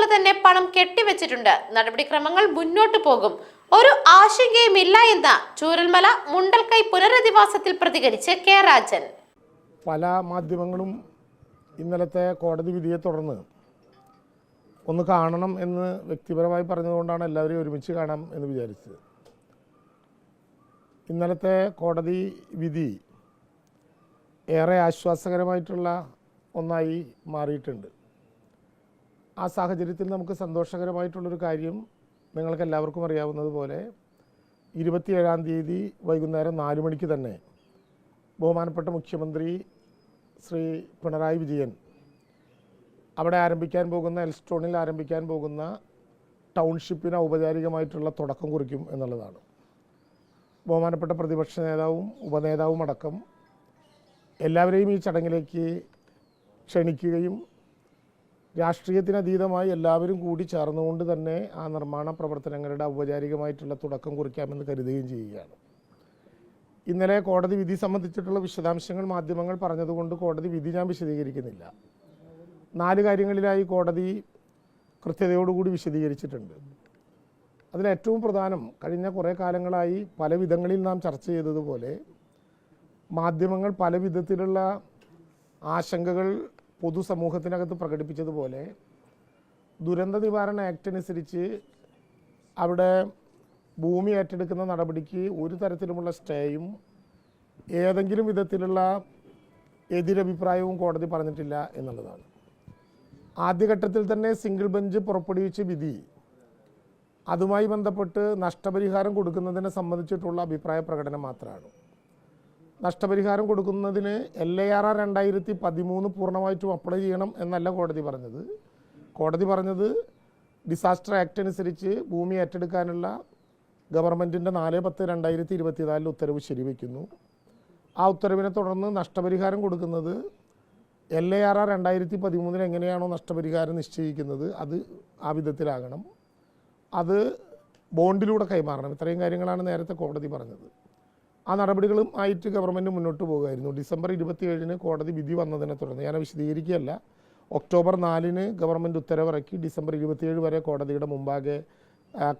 പോലെ തന്നെ പണം കെട്ടിവെച്ചിട്ടുണ്ട്. നടപടിക്രമങ്ങൾ മുന്നോട്ടു പോകും. ഒരു ആശങ്കയുമില്ല എന്ന് ചൂരൽമല മുണ്ടൽക്കൈ പുനരധിവാസത്തിൽ പ്രതികരിച്ച് കെ രാജൻ. പല മാധ്യമങ്ങളും ഇന്നലത്തെ കോടതി വിധിയെ തുടർന്ന് ഒന്ന് കാണണം എന്ന് വ്യക്തിപരമായി പറഞ്ഞതുകൊണ്ടാണ് എല്ലാവരെയും ഒരുമിച്ച് കാണാം എന്ന് വിചാരിച്ചത്. ഇന്നലത്തെ കോടതി വിധി ഏറെ ആശ്വാസകരമായിട്ടുള്ള ഒന്നായി മാറിയിട്ടുണ്ട്. ആ സാഹചര്യത്തിൽ നമുക്ക് സന്തോഷകരമായിട്ടുള്ളൊരു കാര്യം നിങ്ങൾക്ക് എല്ലാവർക്കും അറിയാവുന്നതുപോലെ ഇരുപത്തിയേഴാം തീയതി വൈകുന്നേരം നാല് മണിക്ക് തന്നെ ബഹുമാനപ്പെട്ട മുഖ്യമന്ത്രി ശ്രീ പിണറായി വിജയൻ അവിടെ ആരംഭിക്കാൻ പോകുന്ന എൽസ്റ്റോണിൽ ആരംഭിക്കാൻ പോകുന്ന ടൗൺഷിപ്പിന് ഔപചാരികമായിട്ടുള്ള തുടക്കം കുറിക്കും എന്നുള്ളതാണ്. ബഹുമാനപ്പെട്ട പ്രതിപക്ഷ നേതാവും ഉപനേതാവും അടക്കം എല്ലാവരെയും ഈ ചടങ്ങിലേക്ക് ക്ഷണിക്കുകയും രാഷ്ട്രീയത്തിനതീതമായി എല്ലാവരും കൂടി ചേർന്നുകൊണ്ട് തന്നെ ആ നിർമ്മാണ പ്രവർത്തനങ്ങളുടെ ഔപചാരികമായിട്ടുള്ള തുടക്കം കുറിക്കാമെന്ന് കരുതുകയും ചെയ്യുകയാണ്. ഇന്നലെ കോടതി വിധി സംബന്ധിച്ചിട്ടുള്ള വിശദാംശങ്ങൾ മാധ്യമങ്ങൾ പറഞ്ഞതുകൊണ്ട് കോടതി വിധി ഞാൻ വിശദീകരിക്കുന്നില്ല. നാല് കാര്യങ്ങളിലായി കോടതി കൃത്യതയോടുകൂടി വിശദീകരിച്ചിട്ടുണ്ട്. അതിലേറ്റവും പ്രധാനം കഴിഞ്ഞ കുറേ കാലങ്ങളായി പല വിധങ്ങളിൽ നാം ചർച്ച ചെയ്തതുപോലെ മാധ്യമങ്ങൾ പല വിധത്തിലുള്ള ആശങ്കകൾ പൊതുസമൂഹത്തിനകത്ത് പ്രകടിപ്പിച്ചതുപോലെ ദുരന്ത നിവാരണ ആക്ട് അനുസരിച്ച് അവിടെ ഭൂമി ഏറ്റെടുക്കുന്ന നടപടിക്ക് ഒരു തരത്തിലുമുള്ള സ്റ്റേയും ഏതെങ്കിലും വിധത്തിലുള്ള എതിരഭിപ്രായവും കോടതി പറഞ്ഞിട്ടില്ല എന്നുള്ളതാണ്. ആദ്യഘട്ടത്തിൽ തന്നെ സിംഗിൾ ബെഞ്ച് പുറപ്പെടുവിച്ച വിധി അതുമായി ബന്ധപ്പെട്ട് നഷ്ടപരിഹാരം കൊടുക്കുന്നതിനെ സംബന്ധിച്ചിട്ടുള്ള അഭിപ്രായ പ്രകടനം മാത്രമാണ്. നഷ്ടപരിഹാരം കൊടുക്കുന്നതിന് എൽ എ ആർ ആർ രണ്ടായിരത്തി പതിമൂന്ന് പൂർണമായിട്ടും അപ്ലൈ ചെയ്യണം എന്നല്ല കോടതി പറഞ്ഞത്. കോടതി പറഞ്ഞത് ഡിസാസ്റ്റർ ആക്ട് അനുസരിച്ച് ഭൂമി ഏറ്റെടുക്കാനുള്ള ഗവൺമെന്റിന്റെ നാല് പത്ത് രണ്ടായിരത്തി ഇരുപത്തിനാലിൽ ഉത്തരവ് ശരിവയ്ക്കുന്നു ആ ഉത്തരവിനെ തുടർന്ന് നഷ്ടപരിഹാരം കൊടുക്കുന്നത് എൽ എ ആർ ആർ രണ്ടായിരത്തി പതിമൂന്നിൽ എങ്ങനെയാണോ നഷ്ടപരിഹാരം നിശ്ചയിക്കുന്നത് അത് ആ വിധത്തിലാകണം. അത് ബോണ്ടിലൂടെ കൈമാറണം. ഇത്രയും കാര്യങ്ങളാണ് നേരത്തെ കോടതി പറഞ്ഞത്. ആ നടപടികളും ആയിട്ട് ഗവൺമെന്റ് മുന്നോട്ട് പോകുമായിരുന്നു. ഡിസംബർ ഇരുപത്തിയേഴിന് കോടതി വിധി വന്നതിനെ തുടർന്ന് ഞാൻ വിശദീകരിക്കുകയല്ല. ഒക്ടോബർ നാലിന് ഗവൺമെന്റ് ഉത്തരവിറക്കി. ഡിസംബർ ഇരുപത്തിയേഴ് വരെ കോടതിയുടെ മുമ്പാകെ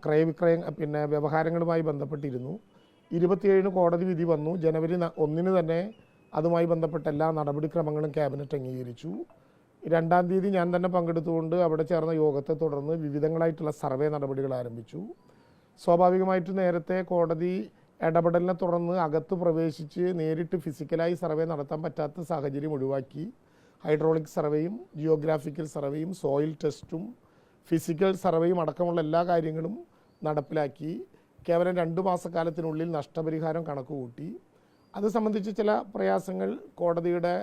ക്രയവിക്രയ പിന്നെ വ്യവഹാരങ്ങളുമായി ബന്ധപ്പെട്ടിരുന്നു. ഇരുപത്തിയേഴിന് കോടതി വിധി വന്നു. ജനുവരി ഒന്നിന് തന്നെ അതുമായി ബന്ധപ്പെട്ട എല്ലാ നടപടിക്രമങ്ങളും ക്യാബിനറ്റ് അംഗീകരിച്ചു. രണ്ടാം തീയതി ഞാൻ തന്നെ പങ്കെടുത്തുകൊണ്ട് അവിടെ ചേർന്ന യോഗത്തെ തുടർന്ന് വിവിധങ്ങളായിട്ടുള്ള സർവേ നടപടികൾ ആരംഭിച്ചു. സ്വാഭാവികമായിട്ട് നേരത്തെ കോടതി ഇടപെടലിനെ തുടർന്ന് അകത്ത് പ്രവേശിച്ച് നേരിട്ട് ഫിസിക്കലായി സർവേ നടത്താൻ പറ്റാത്ത സാഹചര്യം ഒഴിവാക്കി. ഹൈഡ്രോളിക് സർവേയും ജിയോഗ്രാഫിക്കൽ സർവേയും സോയിൽ ടെസ്റ്റും ഫിസിക്കൽ സർവേയും അടക്കമുള്ള എല്ലാ കാര്യങ്ങളും നടപ്പിലാക്കി. കേവലം രണ്ട് മാസക്കാലത്തിനുള്ളിൽ നഷ്ടപരിഹാരം കണക്കുകൂട്ടി അത് സംബന്ധിച്ച് ചില പ്രയാസങ്ങൾ കോടതിയുടെ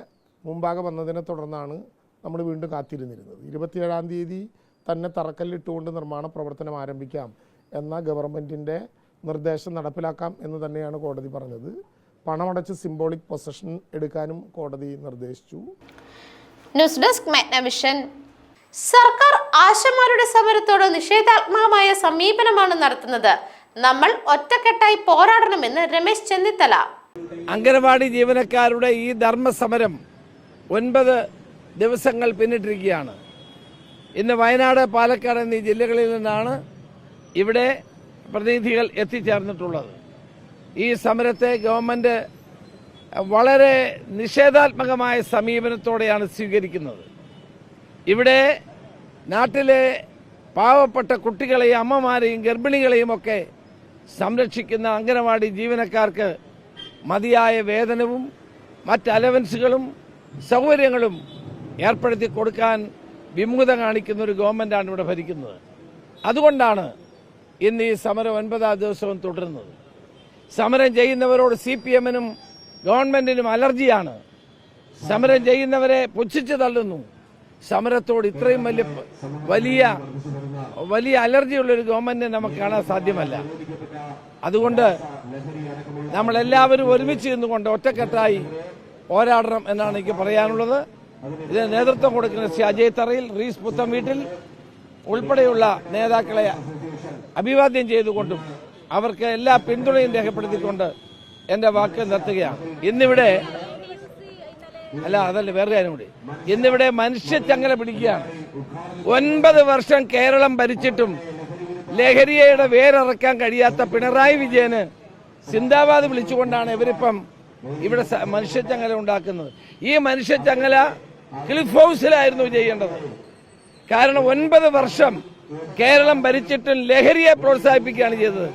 മുമ്പാകെ വന്നതിനെ തുടർന്നാണ് നമ്മൾ വീണ്ടും കാത്തിരുന്നിരുന്നത്. ഇരുപത്തിയേഴാം തീയതി തന്നെ തറക്കല്ലിട്ടുകൊണ്ട് നിർമ്മാണ പ്രവർത്തനം ആരംഭിക്കാം എന്ന ഗവൺമെന്റിന്റെ നിർദ്ദേശം നടപ്പിലാക്കാം എന്ന് തന്നെയാണ് കോടതി പറഞ്ഞത്. പണമടച്ച് സിംബോളിക് പൊസഷൻ എടുക്കാനും കോടതി നിർദ്ദേശിച്ചു. ന്യൂസ് ഡെസ്ക് മാഗ്നവിഷൻ സർക്കാർ ആശമാരുടെ സമരത്തോട് നിഷേധാത്മകമായ സമീപനമാണ് നടത്തുന്നത്. നമ്മൾ ഒറ്റക്കെട്ടായി പോരാടണമെന്ന് രമേശ് ചെന്നിത്തല. അംഗനവാടി ജീവനക്കാരുടെ ഈ ധർമ്മസമരം ഒൻപത് ദിവസങ്ങൾ പിന്നിട്ടിരിക്കുകയാണ്. ഇന്ന് വയനാട് പാലക്കാട് എന്നീ ജില്ലകളിൽ നിന്നാണ് ഇവിടെ പ്രതിനിധികൾ എത്തിച്ചേർന്നിട്ടുള്ളത്. ഈ സമരത്തെ ഗവൺമെന്റ് വളരെ നിഷേധാത്മകമായ സമീപനത്തോടെയാണ് സ്വീകരിക്കുന്നത്. ഇവിടെ നാട്ടിലെ പാവപ്പെട്ട കുട്ടികളെയും അമ്മമാരെയും ഗർഭിണികളെയും ഒക്കെ സംരക്ഷിക്കുന്ന അംഗനവാടി ജീവനക്കാർക്ക് മതിയായ വേതനവും മറ്റ് അലവൻസുകളും സൗകര്യങ്ങളും ഏർപ്പെടുത്തി കൊടുക്കാൻ വിമുഖത കാണിക്കുന്ന ഒരു ഗവൺമെന്റാണ് ഇവിടെ ഭരിക്കുന്നത്. അതുകൊണ്ടാണ് ഇന്ന് ഈ സമരം ഒൻപതാം ദിവസവും തുടരുന്നത്. സമരം ചെയ്യുന്നവരോട് സി പി എമ്മിനും ഗവൺമെന്റിനും അലർജിയാണ്. സമരം ചെയ്യുന്നവരെ പുച്ഛിച്ചു തള്ളുന്നു. സമരത്തോട് ഇത്രയും വലിയ വലിയ വലിയ അലർജിയുള്ളൊരു ഗവൺമെന്റിനെ നമുക്ക് കാണാൻ സാധ്യമല്ല. അതുകൊണ്ട് നമ്മളെല്ലാവരും ഒരുമിച്ച് നിന്നുകൊണ്ട് ഒറ്റക്കെട്ടായി പോരാടണം എന്നാണ് എനിക്ക് പറയാനുള്ളത്. ഇതിന് നേതൃത്വം കൊടുക്കുന്ന ശ്രീ അജയ് തറയിൽ റീസ് പുത്തം വീട്ടിൽ ഉൾപ്പെടെയുള്ള നേതാക്കളെ അഭിവാദ്യം ചെയ്തുകൊണ്ടും അവർക്ക് എല്ലാ പിന്തുണയും രേഖപ്പെടുത്തിക്കൊണ്ട് എന്റെ വാക്ക് നിർത്തുകയാണ്. ഇന്നിവിടെ അല്ല അതല്ല വേറെ കാര്യം കൂടി. ഇന്നിവിടെ മനുഷ്യച്ചങ്ങല പിടിക്കുകയാണ്. ഒൻപത് വർഷം കേരളം ഭരിച്ചിട്ടും ലഹരിയയുടെ വേരിറക്കാൻ കഴിയാത്ത പിണറായി വിജയന് സിന്ദാബാദ് വിളിച്ചുകൊണ്ടാണ് ഇവരിപ്പം ഇവിടെ മനുഷ്യച്ചങ്ങല ഉണ്ടാക്കുന്നത്. ഈ മനുഷ്യച്ചങ്ങല ക്ലിഫ് ഹൗസിലായിരുന്നു ചെയ്യേണ്ടത്. കാരണം ഒൻപത് വർഷം കേരളം ഭരിച്ചിട്ടും ലഹരിയെ പ്രോത്സാഹിപ്പിക്കുകയാണ് ചെയ്തത്.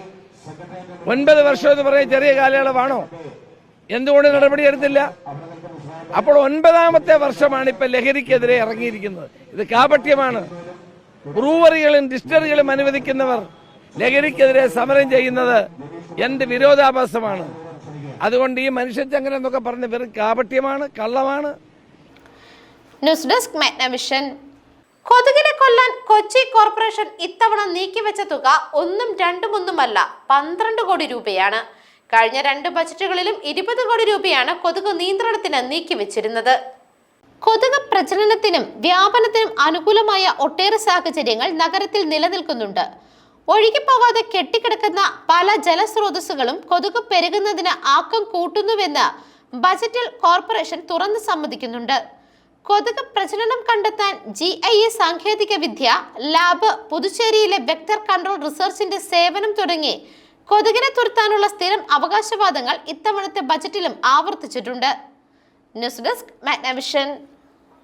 ഒൻപത് വർഷം എന്ന് പറയുന്ന ചെറിയ കാലയളവാണോ? എന്തുകൊണ്ട് നടപടിയെടുത്തില്ല അപ്പോൾ ഒൻപതാമത്തെ വർഷമാണ് ഇപ്പൊ ലഹരിക്കെതിരെ ഇറങ്ങിയിരിക്കുന്നത്. ഇത് കാപട്യമാണ്. ബ്രൂവറികളും ഡിസ്റ്ററികളും അനുവദിക്കുന്നവർ ലഹരിക്കെതിരെ സമരം ചെയ്യുന്നത് എന്ത് വിരോധാഭാസമാണ്? അതുകൊണ്ട് ഈ മനുഷ്യച്ചങ്ങല എന്നൊക്കെ പറഞ്ഞ വെറും കാപട്യമാണ് കള്ളമാണ്. ന്യൂസ് ഡെസ്ക് മാഗ്നവിഷൻ കൊതുകിനെ കൊല്ലാൻ കൊച്ചി കോർപ്പറേഷൻ ഇത്തവണ നീക്കിവെച്ച തുക ഒന്നും രണ്ടും ഒന്നുമല്ല പന്ത്രണ്ട് കോടി രൂപയാണ്. കഴിഞ്ഞ രണ്ട് ബജറ്റുകളിലും ഇരുപത് കോടി രൂപയാണ് കൊതുക് നിയന്ത്രണത്തിന് നീക്കിവെച്ചിരുന്നത്. കൊതുക് പ്രചരണത്തിനും വ്യാപനത്തിനും അനുകൂലമായ ഒട്ടേറെ സാഹചര്യങ്ങൾ നഗരത്തിൽ നിലനിൽക്കുന്നുണ്ട്. ഒഴുകിപ്പോകാതെ കെട്ടിക്കിടക്കുന്ന പല ജലസ്രോതസ്സുകളും കൊതുക് പെരുകുന്നതിന് ആക്കം കൂട്ടുന്നുവെന്ന് ബജറ്റിൽ കോർപ്പറേഷൻ തുറന്നു സമ്മതിക്കുന്നുണ്ട്. കൊതുക് പ്രജനനം കണ്ടെത്താൻ ജി ഐ എ സാങ്കേതിക വിദ്യ ലാബ് പുതുച്ചേരിയിലെ വെക്ടർ കൺട്രോൾ റിസർച്ചിന്റെ സേവനം തുടങ്ങി. കൊതുകിനെ തുരത്താനുള്ള സ്ഥിരം അവകാശവാദങ്ങൾ ഇത്തവണത്തെ ബജറ്റിലും ആവർത്തിച്ചിട്ടുണ്ട്. News desk Magnavision.